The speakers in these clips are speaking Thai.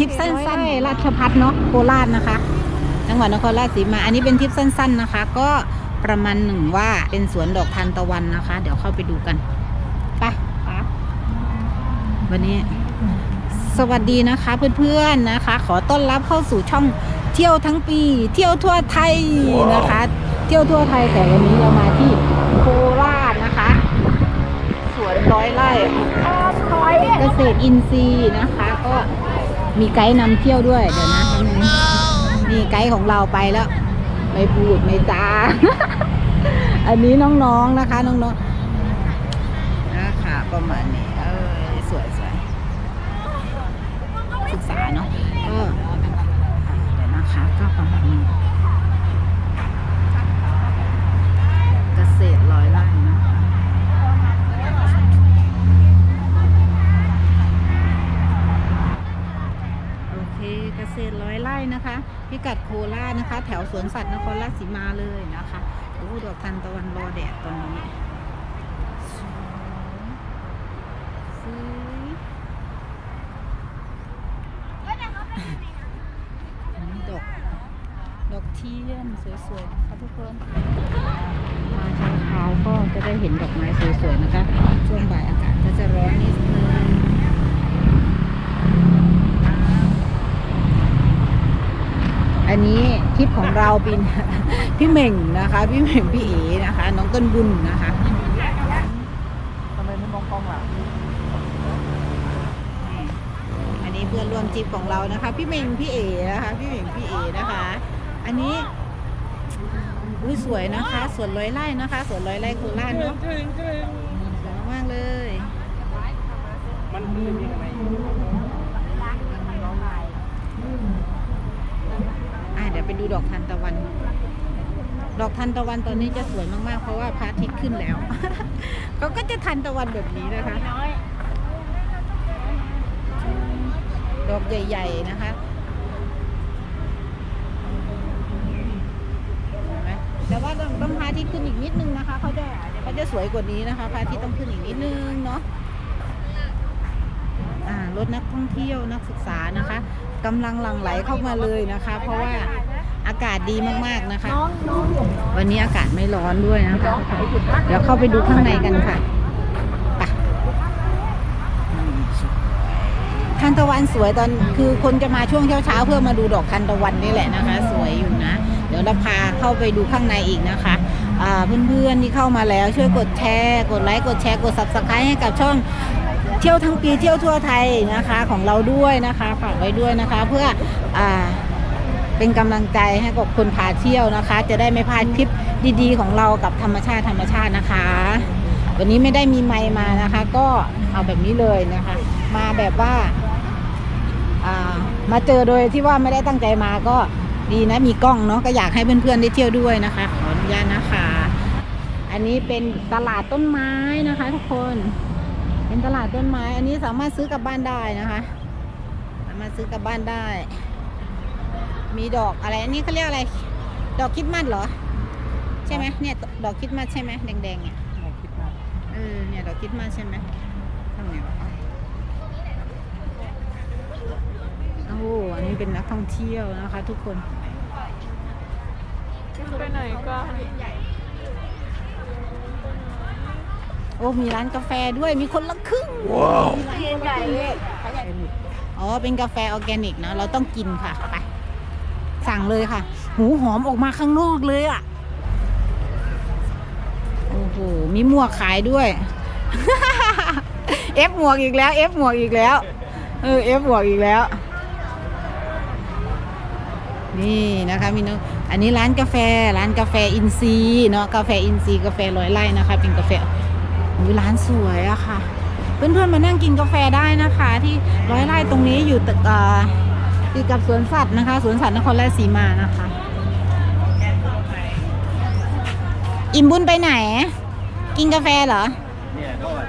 ทิปสั้นๆ ราชพัฒเนาะโคราชนะคะ จังหวัดนครราชสีมา อันนี้เป็นทิปสั้น ๆนะคะ ก็ประมาณหนึ่งว่าเป็นสวนดอกทานตะวันนะคะ เดี๋ยวเข้าไปดูกันไปวันนี้ สวัสดีนะคะเพื่อนๆนะคะ ขอต้อนรับเข้าสู่ช่องเที่ยวทั้งปี เที่ยวทั่วไทยนะคะ เที่ยวทั่วไทยแต่วันนี้เรามาที่โคราชนะคะ สวนร้อยไร่เกษตรอินทรีย์นะคะ ก็ มีไกด์นำเที่ยวด้วยเดี๋ยวนะนี่ไกด์ของเราไปแล้ว ไม่พูดไม่จาอันนี้น้องๆนะคะ น้องๆนะคะประมาณนี้เออสวย เคเกษตรร้อยไร่นะคะ พิกัดโคราชนะคะ แถวสวนสัตว์นครราชสีมาเลยนะคะโอ้ดอกทานตะวันรอแดดตอนนี้สวยดอกดอกเทียนสวยๆนะคะทุกคนมาเช้าๆก็จะได้เห็นดอกไม้สวยๆนะคะช่วงบ่ายอากาศก็จะร้อนนิดนึง อันนี้ทริปของเราเป็นพี่เหม่งนะคะ พี่เหม่งพี่เอ๋นะคะ น้องต้นบุญนะคะทำไมไม่มองกล้องล่ะอันนี้เพื่อนร่วมทริปของเรานะคะ พี่เหม่งพี่เอ๋นะคะพี่เหม่งพี่เอ๋นะคะ อันนี้อุ้ยสวยนะคะสวนร้อยไร่นะคะสวนร้อยไร่โคราชเนาะสวยมากๆเลย มันเป็นยังไงอะเดี๋ยวไป ดูดอกทานตะวัน ดอกทานตะวันตอนนี้จะสวยมากๆ เพราะว่าพระอาทิตย์ขึ้นแล้ว เขาก็จะทานตะวันแบบนี้นะคะ ดอกใหญ่ ๆ นะคะแต่ว่าต้องพระอาทิตย์ขึ้นอีกนิดนึงนะคะเขาจะเขาจะสวยกว่านี้นะคะพระอาทิตย์ต้องขึ้นอีกนิดนึงเนาะรถนักท่องเที่ยวนักศึกษานะคะกำลังหลั่งไหลเข้ามาเลยนะคะ เพราะว่า อากาศดีมากๆนะคะ วันนี้อากาศไม่ร้อนด้วยนะคะ เดี๋ยวเข้าไปดูข้างในกันค่ะไปทานตะวันสวยตอนคือคนจะมาช่วงเช้าๆเพื่อมาดูดอกทานตะวันนี่แหละนะคะ สวยอยู่นะ เดี๋ยวเราพาเข้าไปดูข้างในอีกนะคะอ่าเพื่อนๆที่เข้ามาแล้วช่วยกดแชร์ กดไลค์กดแชร์กด subscribe ให้กับช่องเที่ยวทั้งปีเที่ยวทั่วไทยนะคะของเราด้วยนะคะฝากไว้ด้วยนะคะเพื่ออ่า เป็นกำลังใจให้กับคนพาเที่ยวนะคะ จะได้ไม่พลาดคลิปดีๆ ของเรากับธรรมชาติธรรมชาตินะคะ วันนี้ไม่ได้มีไมมานะคะ ก็เอาแบบนี้เลยนะคะ มาแบบว่าอ่ามาเจอโดยที่ว่าไม่ได้ตั้งใจมาก็ดีนะมีกล้องเนาะก็อยากให้เพื่อนๆได้เที่ยวด้วยนะคะ ขออนุญาตนะคะ อันนี้เป็นตลาดต้นไม้นะคะ ทุกคนเป็นตลาดต้นไม้ อันนี้สามารถซื้อกลับบ้านได้นะคะ สามารถซื้อกลับบ้านได้ มีดอกอะไรอันนี้เขาเรียกอะไร ดอกคริดมัดเหรอ ใช่ไหมเนี่ยดอกคริดมัดใช่ไหมแดงๆเนี่ยมองคิดมากเออเนี่ยดอกคริดมัดใช่ไหมทำไงวะโอ้โหอันนี้เป็นนักท่องเที่ยวนะคะ ทุกคนไปไหนก็โอ้มีร้านกาแฟด้วยมีคนละครึ่งใหญ่เลยอ๋อเป็นกาแฟออร์แกนิกนะเราต้องกินค่ะไป สั่งเลยค่ะ หูหอมออกมาข้างนอกเลยอะ่ะ โอ้โห มีหมวกขายด้วย เอฟหมวกอีกแล้ว เอฟหมวกอีกแล้ว เออ เอฟหมวกอีกแล้ว นี่นะคะมีน้องอันนี้ร้านกาแฟ ร้านกาแฟอินซีเนาะ กาแฟอินซีกาแฟร้อยไร่นะคะ เป็นกาแฟร้านสวยอะค่ะ เพื่อนๆมานั่งกินกาแฟได้นะคะ ที่ร้อยไร่ตรงนี้อยู่ตึกเอ่อ กับสวนสัตว์นะคะ สวนสัตว์นครราชสีมานะคะ อิ่มบุญไปไหน กินกาแฟเหรอ เนี่ยก็แบบ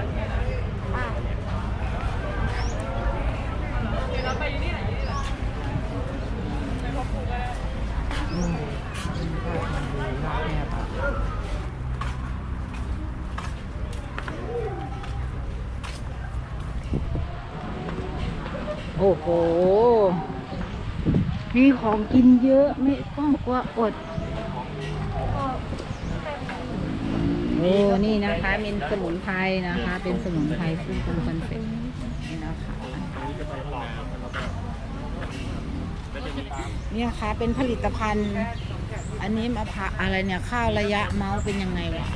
โอ้โห มีของกินเยอะไม่ต้องกลัวอดโอ้นี่นะคะ เป็นสมุนไพรนะคะ เป็นสมุนไพรซึ่งเป็นคอนเซ็ปต์นี่นะคะเนี่ยค่ะ เป็นผลิตภัณฑ์ อันนี้มะพร้าวอะไรเนี่ย ข้าวระยะเมาส์เป็นยังไงวะ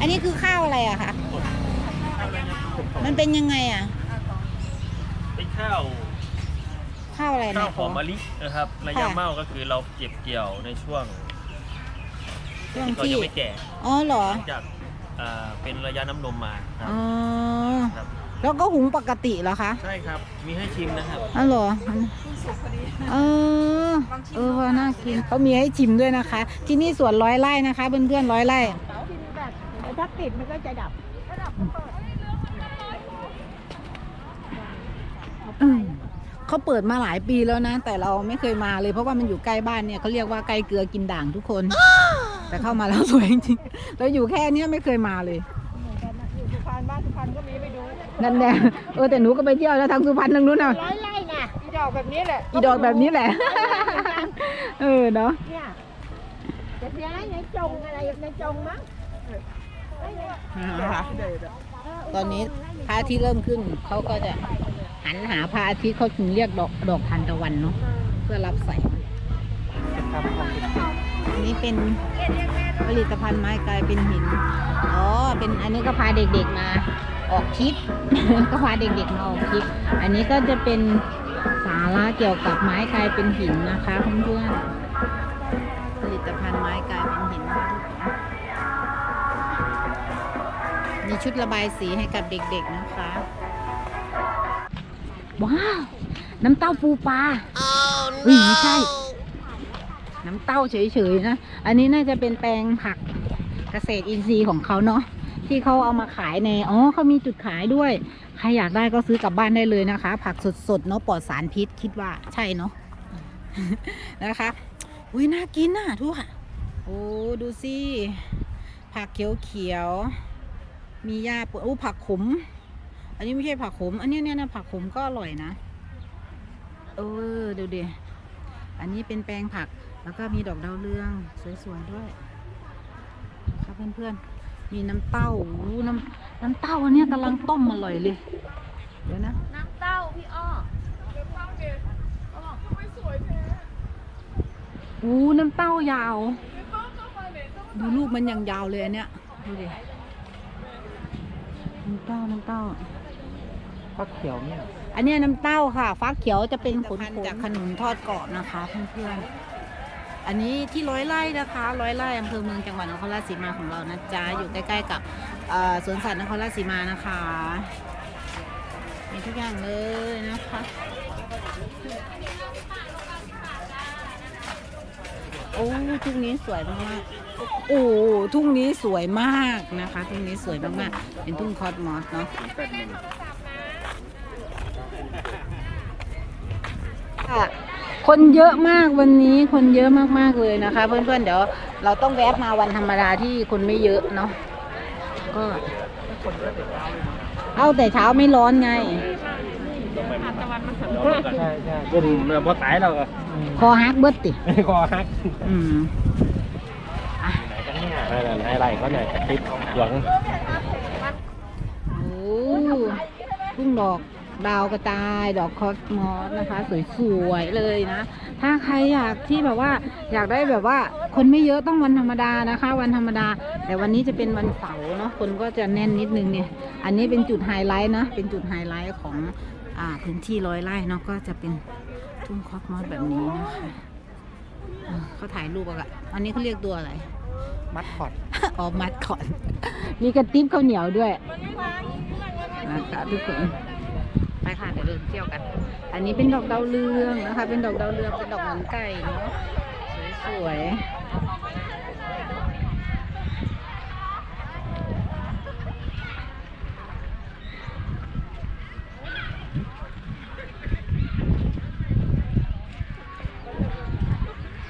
อันนี้คือข้าวอะไรอะคะ มันเป็นยังไงอะเป็นข้าว ข้าวอะไรข้านะวหอมมะลินะครับ ระยะค่ะเมาก็คือเราเก็บเกี่ยวในช่วงช่วงที่เขาที่ยังไม่แก่อ๋อเหรอหลังจากอ่าเป็นระยะน้ำนมมาครับอ๋อครับแล้วก็หุงปกติเหรอคะใช่ครับมีให้ชิมนะครับอ๋อเหรอเออเออว่าน่ากินเขามีให้ชิมด้วยนะคะ ที่นี่สวนร้อยไร่นะคะเพื่อนๆร้อยไร่ ถ้าติดมันก็จะดับ อืม เขาเปิดมาหลายปีแล้วนะ แต่เราไม่เคยมาเลยเพราะว่ามันอยู่ใกล้บ้านเนี่ยเขาเรียกว่าใกล้เกลือกินด่างทุกคน แต่เข้ามาแล้วสวยจริงๆเราอยู่แค่เนี้ยไม่เคยมาเลยสุพรรณบ้านสุพรรณก็มีไปดูนั่นแหละเออแต่หนูก็ไปเที่ยวแล้วทางสุพรรณทางนู้นน่ะร้อยไร่น่ะอีดอกแบบนี้แหละอีดอกแบบนี้แหละเออเนาะเนี่ยจะเสียในจงอะไรในจงมั้งนะคะตอนนี้พระอาทิตย์เริ่มขึ้นเขาก็จะ หันหาพระอาทิตย์เขาถึงเรียกดอกดอกทานตะวันเนาะเพื่อรับแสงอันนี้เป็นผลิตภัณฑ์ไม้กลายเป็นหิน อ๋อ เป็นอันนี้ก็พาเด็กๆมาออกทริป ก็พาเด็กๆมาออกทริป อันนี้ก็จะเป็นสาระเกี่ยวกับไม้กลายเป็นหินนะคะเพื่อนๆผลิตภัณฑ์ไม้กลายเป็นหินนะคะทุกคนมีชุดระบายสีให้กับเด็กๆนะคะ ว้าว น้ำเต้าปูปลาเฮ้ยไม่ใช่ น้ำเต้าเฉยๆนะ อันนี้น่าจะเป็นแปลงผักเกษตรอินทรีย์ของเขาเนาะที่เขาเอามาขายใน อ๋อเขามีจุดขายด้วย ใครอยากได้ก็ซื้อกลับบ้านได้เลยนะคะ ผักสดๆ เนาะปลอดสารพิษคิดว่าใช่เนาะ นะคะ อุ้ยน่ากินน่ะทุกค่ะ โอ้ ดูสิ ผักเขียวๆ มีหญ้าปลูกอู้ผักขม อันนี้ไม่ใช่ผักขม อันนี้เนี่ยนะผักขมก็อร่อยนะ เออดูดิอันนี้เป็นแปลงผัก แล้วก็มีดอกดาวเรืองสวยๆด้วยครับเพื่อนๆ มีน้ำเต้าอู้น้ำน้ำเต้าอันเนี้ยกำลังต้มอร่อยเลย เดี๋ยวนะ น้ำเต้าพี่อ้ออู้น้ำเต้ายาว ดูลูกมันอย่างยาวเลยอันเนี้ย ดูดิน้ำเต้า น้ำเต้า ก็เขียวเนี่ยอันเนี้ยน้ำเต้าค่ะ ฟักเขียวจะเป็นผลจากขนุนทอดกรอบนะคะเพื่อนๆอันนี้ที่ร้อยไร่นะคะร้อยไร่อำเภอเมืองจังหวัดนครราชสีมาของเรานะจ๊ะอยู่ใกล้ๆกับเอ่อสวนสัตว์นครราชสีมานะคะมีทุกอย่างเลยนะคะโอ้ทุ่งนี้สวยมากๆโอ้ทุ่งนี้สวยมากนะคะ ทุ่งนี้สวยมากๆเป็นทุ่งคอสมอสเนาะ ค่ะ คนเยอะมากวันนี้คนเยอะมากๆเลยนะคะ เพื่อนๆเดี๋ยวเราต้องแวะมาวันธรรมดาที่คนไม่เยอะเนาะก็เอาแต่เช้าไม่ร้อนไงใช่ใช่กลุ่มแบบว่าตายเราอะคอฮักเบิดติคอฮักอืมนั่นไฮไลท์เขาหน่อยติดหลวงโอ้ทุ่งดอก ดาวกระจาย ดอกคอสมอสนะคะ สวยๆเลยนะ ถ้าใครอยากที่แบบว่าอยากได้แบบว่าคนไม่เยอะต้องวันธรรมดานะคะ วันธรรมดา แต่วันนี้จะเป็นวันเสาร์เนาะคนก็จะแน่นนิดนึงเนี่ย อันนี้เป็นจุดไฮไลท์นะเป็นจุดไฮไลท์ของอ่าพื้นที่ร้อยไร่เนาะก็จะเป็นทุ่งคอสมอสแบบนี้นะคะอ่าเขาถ่ายรูปอะอันนี้เขาเรียกตัวอะไร มัดคอดออกมัดก่อนมีกระติบข้าวเหนียวด้วยนะคะทุกคน ไปค่ะเดี๋ยวเดินเที่ยวกัน อันนี้เป็นดอกดาวเรืองนะคะ เป็นดอกดาวเรืองเป็นดอกเหมือนไก่เนาะสวยๆ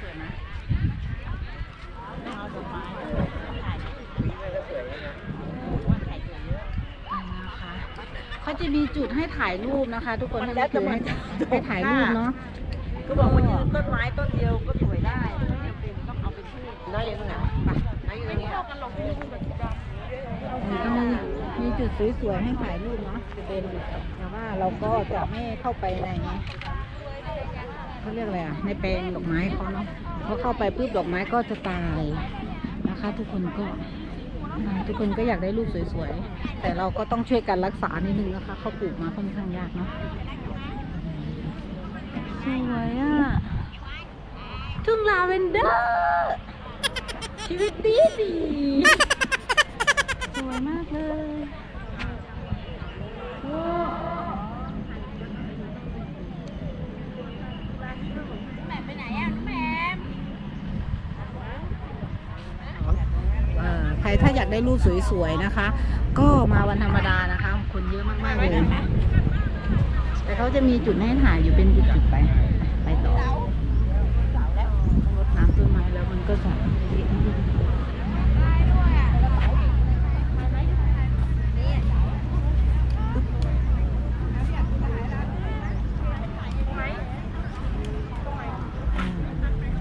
สวยนะนะคะเขาจะมีจุดให้ถ่ายรูปนะคะ ทุกคนให้ถือให้ให้ถ่ายรูปเนาะก็บอกว่ายืนต้นไม้ต้นเดียวก็สวยได้ไม่จำเป็นต้องเอาเป็นชื่อได้ยังไงไปได้ยังไงมันก็มีมีจุดสวยๆให้ถ่ายรูปเนาะจะเป็นแต่ว่าเราก็จะไม่เข้าไปในเขาเรียกอะไรอะในแปลงดอกไม้เขาเนาะเพราะเข้าไปปุ๊บดอกไม้ก็จะตายนะคะ ทุกคนก็อ่า ทุกคนก็อยากได้รูปสวยๆ แต่เราก็ต้องช่วยกันรักษานิดนึงนะคะ เขาปลูกมาค่อนข้างยากเนาะสวยอะ ทุ่งลาเวนเดอร์ชีวิตดีดีสวยมากเลยเอ่อใคร ถ้าอยากได้รูปสวยๆนะคะ ก็มาวันธรรมดานะคะ คนเยอะมากๆเลยแต่เขาจะมีจุดให้ถ่ายอยู่เป็นจุดๆไป ไปต่อรดน้ำต้นไม้แล้วมันก็จะ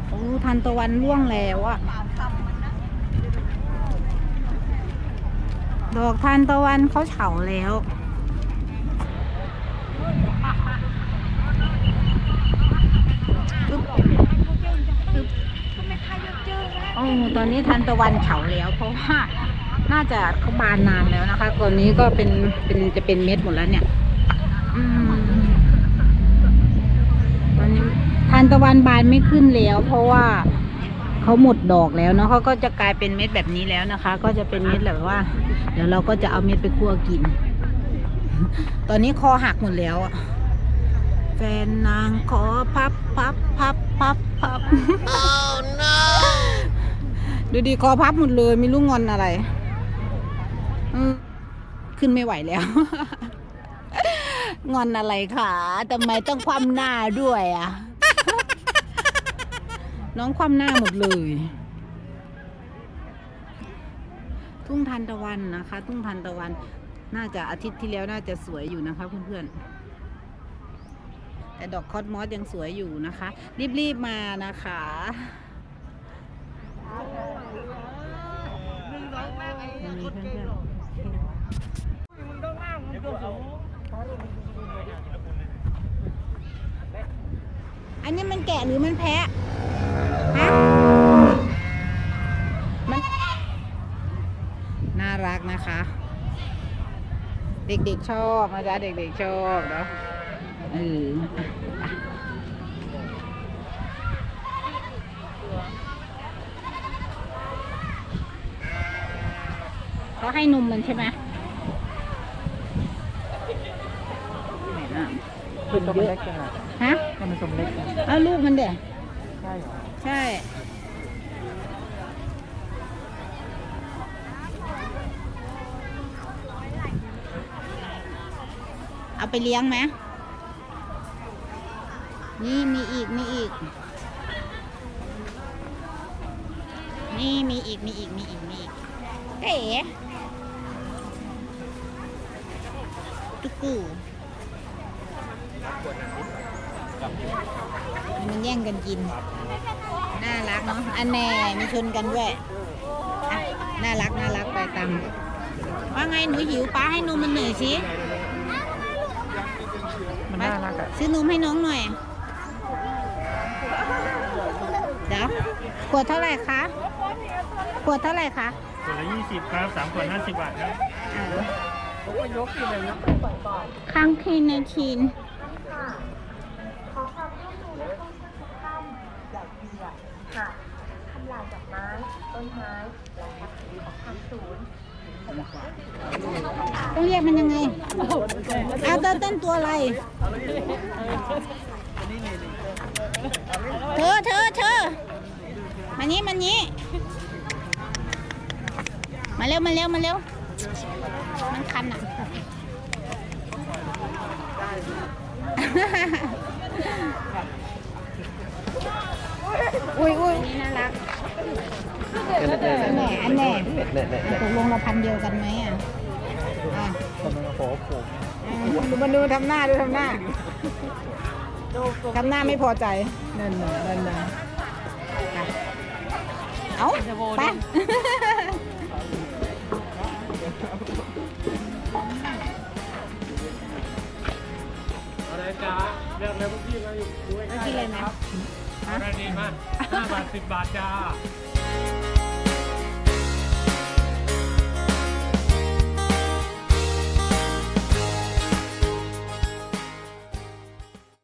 โอ้ทันตะวันร่วงแล้วอะ ดอกทานตะวันเขาเฉาแล้วอึ๊บอึ๊บโอ้ตอนนี้ทันตะวันเฉาแล้ว เพราะว่าน่าจะเขาบานนานแล้วนะคะตอนนี้ก็เป็นเป็นจะเป็นเม็ดหมดแล้วเนี่ยอืมตอนนี้ทานตะวันบานไม่ขึ้นแล้ว เพราะว่า เขาหมดดอกแล้วเนาะเขาก็จะกลายเป็นเม็ดแบบนี้แล้วนะคะ ก็จะเป็นเม็ดแบบว่า เดี๋ยวเราก็จะเอาเม็ดไปคั่วกิน ตอนนี้คอหักหมดแล้วอะแฟนนางขอพับพับพับพับพับดูดีคอพับหมดเลยไม่รู้งอนอะไรอืมขึ้นไม่ไหวแล้ว งอนอะไรคะทำไมต้องคว่ำหน้าด้วยอะ น้องคว่ำหน้าหมดเลย ทุ่งทันตะวันนะคะ ทุ่งทันตะวัน น่าจะอาทิตย์ที่แล้วน่าจะสวยอยู่นะคะเพื่อนๆ แต่ดอกคอสมอสยังสวยอยู่นะคะ รีบๆมานะคะนี่เพื่อนๆอันนี้มันแกะหรือมันแพะ ฮะมันน่ารักนะคะ เด็กๆชอบนะจ๊ะเด็กๆชอบเนาะเอออะเขาให้นมมันใช่ไหมไหนน่ะเป็นตัวเล็กจังฮะมันเป็นตัวเล็กเอาลูกมันเดี๋ยใช่เหรอ ใช่ เอาไปเลี้ยงไหมนี่มีอีก มีอีก นี่มีอีก มีอีก มีอีก มีอีกเก๋ตุกกูมันแย่งกันกิน น่ารักเนาะอันแน่มีชนกันด้วยอะน่ารักน่ารักไปตามว่าไงหนูหิวป้าให้นมมันหน่อยสิมันน่ารักอะซื้อนมให้น้องหน่อยเดี๋ยวขวดเท่าไหร่คะขวดเท่าไหร่คะขวดละยี่สิบครับสามขวดห้าสิบบาทครับข้างคีนใน คีนต้องเรียกมันยังไงเอาเต้นเต้นตัวอะไร เธอเธอเธอมานี้มานี้ มาเร็วมาเร็วมาเร็ว มันคันอะอุ้ยอุ้ยนี่น่ารักอัน แหน่อันแหน่ตกลงเราพันเดียวกันไหมอะอะขอผมดูมันดูทำหน้าดูทำหน้าทำหน้าไม่พอใจนั่นน่ะนั่นน่ะอะเอาไปอะไรจ้าเลือกเลยพวกพี่มาอยู่ดูใกล้กินเลยไหมอะไรดีมากห้าบาทสิบบาทจ้า